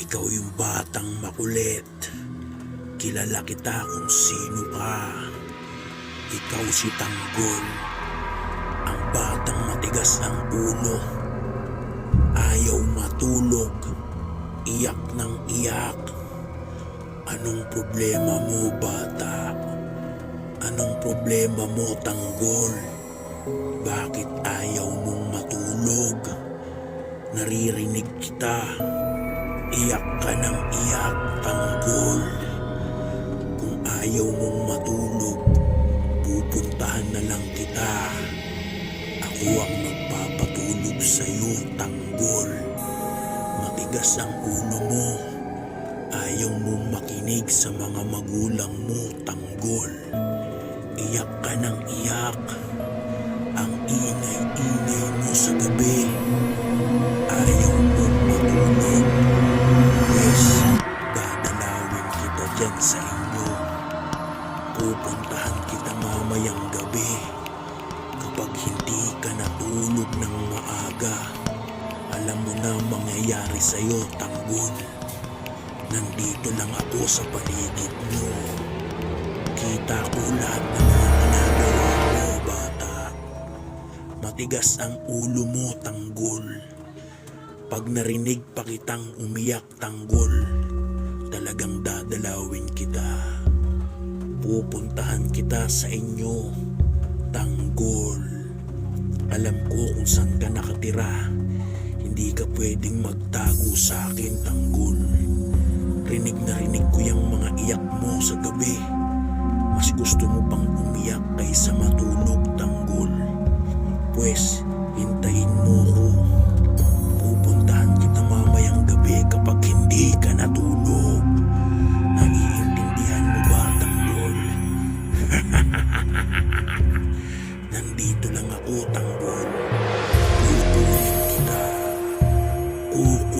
Ikaw yung batang makulit. Kilala kita kung sino ka. Ikaw si Tanggol. Ang batang matigas ang ulo. Ayaw matulog. Iyak ng iyak. Anong problema mo, bata? Anong problema mo, Tanggol? Bakit ayaw mong matulog? Naririnig kita. Iyak ka ng iyak, tanggol. Kung ayaw mong matulog, pupuntahan na lang kita. Ako ang magpapatulog sa'yo, tanggol. Matigas ang ulo mo. Ayaw mong makinig sa mga magulang mo, tanggol. Iyak ka ng iyak. Ang ingay-ingay mo Pupuntahan kita mamayang gabi. Kapag hindi ka natulog ng maaga, alam mo na mangyayari sa'yo, tanggol. Nandito lang ako sa paligid mo. Kita ko lahat ng mga ginagawa mo, bata. Matigas ang ulo mo, tanggol. Pag narinig pa kitang umiyak, tanggol, talagang dadalawin kita. Pupuntahan kita sa inyo, tanggol. Alam ko kung saan ka nakatira. Hindi ka pwedeng magtago sa akin, tanggol. Rinig na rinig ko yung mga iyak mo sa gabi. Mas gusto mo pang umiyak kaysa matulog, tanggol. Pwes, hintayin Nandito lang ako, tanggol. Kukunin kita. Kukunin